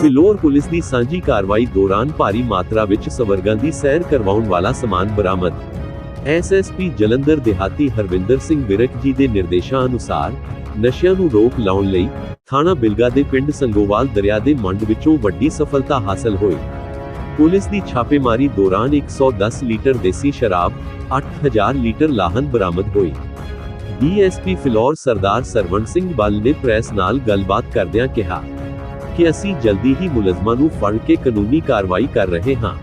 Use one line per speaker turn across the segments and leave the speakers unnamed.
Phillaur police ਦੀ ਸਾਂਝੀ ਕਾਰਵਾਈ ਦੌਰਾਨ ਭਾਰੀ ਮਾਤਰਾ ਵਿੱਚ ਸਵਰਗਾਂ ਦੀ ਸੈਰ ਕਰਵਾਉਣ ਵਾਲਾ ਸਮਾਨ ਬਰਾਮਦ। ਐਸਐਸਪੀ ਜਲੰਧਰ ਦਿਹਾਤੀ ਹਰਵਿੰਦਰ ਸਿੰਘ ਵਿਰਕ ਜੀ ਦੇ ਨਿਰਦੇਸ਼ਾਂ ਅਨੁਸਾਰ ਨਸ਼ਿਆਂ ਨੂੰ ਰੋਕ ਲਾਉਣ ਲਈ ਥਾਣਾ ਬਿਲਗਾ ਦੇ ਪਿੰਡ ਸੰਗੋਵਾਲ ਦਰਿਆ ਦੇ ਮੰਡ ਵਿੱਚੋਂ ਵੱਡੀ ਸਫਲਤਾ ਹਾਸਲ ਹੋਈ। ਪੁਲਿਸ ਦੀ ਛਾਪੇਮਾਰੀ ਦੌਰਾਨ 110 ਲੀਟਰ ਦੇਸੀ ਸ਼ਰਾਬ 8000 ਲੀਟਰ ਲਾਹਨ ਬਰਾਮਦ ਹੋਈ। ਡੀਐਸਪੀ ਫਿਲੌਰ ਸਰਦਾਰ ਸਰਵਣ ਸਿੰਘ ਬਲ ਨੇ ਪ੍ਰੈਸ ਨਾਲ ਗੱਲਬਾਤ ਕਰਦਿਆਂ ਕਿਹਾ ਕਿ ਅਸੀਂ ਜਲਦੀ ਹੀ ਮੁਲਜ਼ਮਾਂ ਨੂੰ ਫੜ ਕੇ ਕਾਨੂੰਨੀ ਕਾਰਵਾਈ ਕਰ ਰਹੇ ਹਾਂ।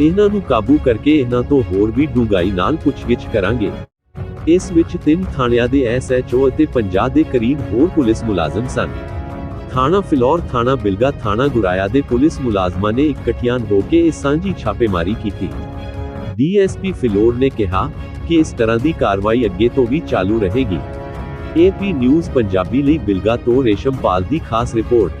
ਇਹਨਾਂ ਨੂੰ ਕਾਬੂ ਕਰਕੇ ਇਹਨਾਂ ਤੋਂ ਹੋਰ ਵੀ ਡੂੰਘਾਈ ਨਾਲ ਪੁੱਛਗਿੱਛ ਕਰਾਂਗੇ। ਇਸ ਵਿੱਚ ਤਿੰਨ ਥਾਣਿਆਂ ਦੇ ਐਸਐਚਓ ਅਤੇ 50 ਦੇ ਕਰੀਬ ਹੋਰ ਪੁਲਿਸ ਮੁਲਾਜ਼ਮ ਸਨ। ਥਾਣਾ ਫਿਲੌਰ, ਥਾਣਾ ਬਿਲਗਾ, ਥਾਣਾ ਗੁਰਾਇਆ ਦੇ ਪੁਲਿਸ ਮੁਲਾਜ਼ਮਾਂ ਨੇ ਇਕੱਠਿਆਂ ਹੋ ਕੇ ਇਹ ਸਾਂਝੀ ਛਾਪੇਮਾਰੀ ਕੀਤੀ। ਡੀਐਸਪੀ ਫਿਲੌਰ ਨੇ ਕਿਹਾ ਕਿ ਇਸ ਤਰ੍ਹਾਂ ਦੀ ਕਾਰਵਾਈ ਅੱਗੇ ਤੋਂ ਵੀ ਚਾਲੂ ਰਹੇਗੀ। ਏਪੀ ਨਿਊਜ਼ ਪੰਜਾਬੀ ਲਈ ਬਿਲਗਾ ਤੋਂ ਰੇਸ਼ਮਪਾਲ ਦੀ ਖਾਸ ਰਿਪੋਰਟ।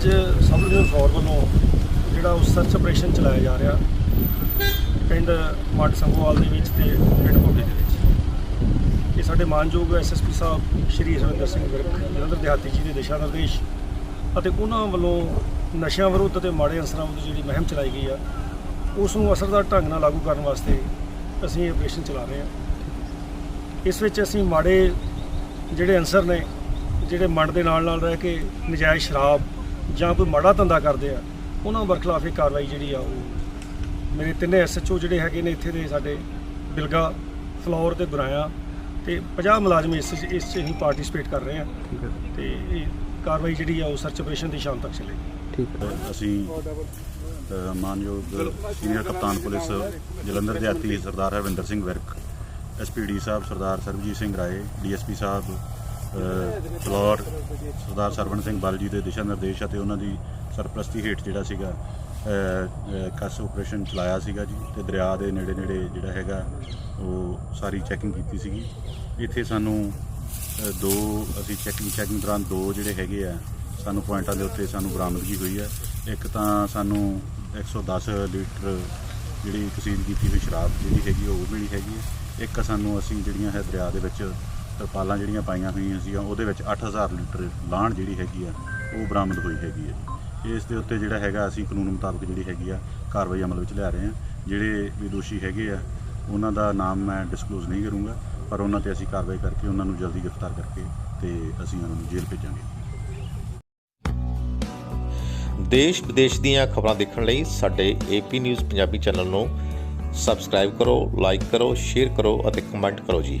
ਅੱਜ ਸਬ ਡਿਵੀਜ਼ਨ ਫਲੋਰ ਵੱਲੋਂ ਜਿਹੜਾ ਉਹ ਸਰਚ ਆਪਰੇਸ਼ਨ ਚਲਾਇਆ ਜਾ ਰਿਹਾ ਪਿੰਡ ਮੱਟ ਸੰਗੋਵਾਲ ਦੇ ਵਿੱਚ ਤੇ ਪਿੰਡ ਕੋਟੇ ਦੇ ਵਿੱਚ। ਇਹ ਸਾਡੇ ਮਾਨਯੋਗ ਐਸਐਸਪੀ ਸਾਹਿਬ ਸ਼੍ਰੀ ਹਰਵਿੰਦਰ ਸਿੰਘ ਵਿਰਕ ਜਲੰਧਰ ਦਿਹਾਤੀ ਜੀ ਦੇ ਦਿਸ਼ਾ ਨਿਰਦੇਸ਼ ਅਤੇ ਉਹਨਾਂ ਵੱਲੋਂ ਨਸ਼ਿਆਂ ਵਿਰੁੱਧ ਅਤੇ ਮਾੜੇ ਅਨਸਰਾਂ ਵਿਰੁੱਧ ਜਿਹੜੀ ਮੁਹਿੰਮ ਚਲਾਈ ਗਈ ਆ, ਉਸ ਨੂੰ ਅਸਰਦਾਰ ਢੰਗ ਨਾਲ ਲਾਗੂ ਕਰਨ ਵਾਸਤੇ ਅਸੀਂ ਇਹ ਆਪਰੇਸ਼ਨ ਚਲਾ ਰਹੇ ਹਾਂ। ਇਸ ਵਿੱਚ ਅਸੀਂ ਮਾੜੇ ਜਿਹੜੇ ਅਨਸਰ ਨੇ, ਜਿਹੜੇ ਮੰਡ ਦੇ ਨਾਲ ਨਾਲ ਰਹਿ ਕੇ ਨਜਾਇਜ਼ ਸ਼ਰਾਬ ਜਾਂ ਕੋਈ ਮਾੜਾ ਧੰਦਾ ਕਰਦੇ ਆ ਉਹਨਾਂ ਬਰਖਲਾਫ ਇਹ ਕਾਰਵਾਈ ਜਿਹੜੀ ਆ ਉਹ ਮੇਰੇ ਤਿੰਨੇ ਐਸਐਚਓ ਜਿਹੜੇ ਹੈਗੇ ਨੇ ਇੱਥੇ ਦੇ ਸਾਡੇ ਬਿਲਗਾ ਫਲੋਰ ਤੇ ਗੁਰਾਇਆ ਤੇ 50 ਮੁਲਾਜ਼ਮ ਇਸ ਇਸ 'ਚ ਹੀ ਪਾਰਟਿਸਿਪੇਟ ਕਰ ਰਹੇ ਆ
ਠੀਕ ਹੈ।
ਤੇ ਇਹ ਕਾਰਵਾਈ ਜਿਹੜੀ ਆ ਉਹ ਸਰਚ ਆਪਰੇਸ਼ਨ ਦੀ ਸ਼ਾਮ ਤੱਕ ਚੱਲੇਗੀ।
ਠੀਕ ਹੈ।
ਅਸੀਂ ਮਾਨਯੋਗ ਸੀਨੀਅਰ ਕਪਤਾਨ ਪੁਲਿਸ ਜਲੰਧਰ ਦੇ ਆਤੀ ਸਰਦਾਰ ਹਰਵਿੰਦਰ ਸਿੰਘ ਵਿਰਕ ਐਸਪੀਡੀ ਸਾਹਿਬ ਸਰਦਾਰ ਸਰਬਜੀਤ ਸਿੰਘ ਰਾਏ ਡੀਐਸਪੀ ਸਾਹਿਬ ਫਲੋਰ ਸਰਦਾਰ ਸਰਵਣ ਸਿੰਘ ਬਲ ਜੀ ਦੇ ਦਿਸ਼ਾ ਨਿਰਦੇਸ਼ ਅਤੇ ਉਹਨਾਂ ਦੀ ਸਰਪ੍ਰਸਤੀ ਹੇਠ ਜਿਹੜਾ ਸੀਗਾ ਕਸ ਆਪਰੇਸ਼ਨ ਚਲਾਇਆ ਸੀਗਾ ਜੀ ਤੇ ਦਰਿਆ ਦੇ ਨੇੜੇ ਨੇੜੇ ਜਿਹੜਾ ਹੈਗਾ, ਉਹ ਸਾਰੀ ਚੈਕਿੰਗ ਕੀਤੀ ਸੀਗੀ। ਇੱਥੇ ਸਾਨੂੰ ਦੋ, ਅਸੀਂ ਚੈਕਿੰਗ ਚੈਕਿੰਗ ਦੌਰਾਨ ਦੋ ਜਿਹੜੇ ਹੈਗੇ ਆ, ਸਾਨੂੰ ਪੁਆਇੰਟਾਂ ਦੇ ਉੱਤੇ ਸਾਨੂੰ ਬਰਾਮਦਗੀ ਹੋਈ ਹੈ। ਇੱਕ ਤਾਂ ਸਾਨੂੰ 110 ਲੀਟਰ ਜਿਹੜੀ ਤਸੀਲ ਕੀਤੀ ਹੋਈ ਸ਼ਰਾਬ ਜਿਹੜੀ ਹੈਗੀ ਉਹ ਮਿਲੀ ਹੈਗੀ ਹੈ। ਇੱਕ ਸਾਨੂੰ ਅਸੀਂ ਜਿਹੜੀਆਂ ਹੈ ਦਰਿਆ ਦੇ ਵਿੱਚ ਤਰਪਾਲਾਂ ਜਿਹੜੀਆਂ ਪਾਈਆਂ ਹੋਈਆਂ ਸੀਗੀਆਂ, ਉਹਦੇ ਵਿੱਚ 8000 ਲੀਟਰ ਲਾਣ ਜਿਹੜੀ ਹੈਗੀ ਆ, ਉਹ ਬਰਾਮਦ ਹੋਈ ਹੈਗੀ ਹੈ ਇਸ ਦੇ ਉੱਤੇ ਜਿਹੜਾ ਹੈਗਾ, ਅਸੀਂ ਕਾਨੂੰਨ ਮੁਤਾਬਕ ਜਿਹੜੀ ਹੈਗੀ ਆ, ਕਾਰਵਾਈ ਅਮਲ ਵਿੱਚ ਲਿਆ ਰਹੇ ਹਾਂ। ਜਿਹੜੇ ਵੀ ਦੋਸ਼ੀ ਹੈਗੇ ਆ, ਉਹਨਾਂ ਦਾ ਨਾਮ ਮੈਂ ਡਿਸਕਲੋਜ਼ ਨਹੀਂ ਕਰੂੰਗਾ, ਪਰ ਉਹਨਾਂ ਤੇ ਅਸੀਂ ਕਾਰਵਾਈ ਕਰਕੇ ਉਹਨਾਂ ਨੂੰ ਜਲਦੀ ਗ੍ਰਿਫਤਾਰ ਕਰਕੇ ਤੇ ਅਸੀਂ ਉਹਨਾਂ ਨੂੰ ਜੇਲ੍ਹ ਭੇਜਾਂਗੇ।
ਦੇਸ਼ ਵਿਦੇਸ਼ ਦੀਆਂ ਖਬਰਾਂ ਦੇਖਣ ਲਈ ਸਾਡੇ ਏਪੀ ਨਿਊਜ਼ ਪੰਜਾਬੀ ਚੈਨਲ ਨੂੰ ਸਬਸਕ੍ਰਾਈਬ ਕਰੋ ਲਾਈਕ ਕਰੋ ਸ਼ੇਅਰ ਕਰੋ ਅਤੇ ਕਮੈਂਟ ਕਰੋ ਜੀ।